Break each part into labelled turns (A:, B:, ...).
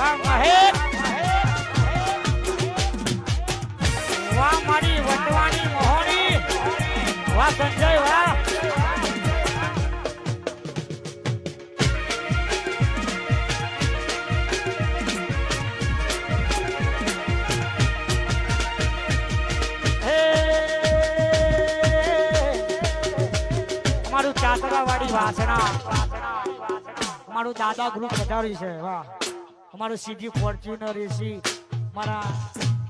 A: વાહ મહેશ વાહ, મારી વટવાની મોહરી વાહ, સંજય, વાહ. મારું ચાતરા વાળી વાસણા. મારું દાદા ગ્રુપ પધાર્યું છે, વાહ. અમારું સીજી ફોર્ચ્યુનર એસી મારા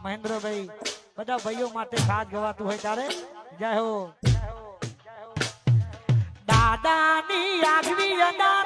A: મહેન્દ્રભાઈ, બધા ભાઈઓ માટે ખાસ ગવાતું હોય ત્યારે જય હો. દાદાની આગવી અદા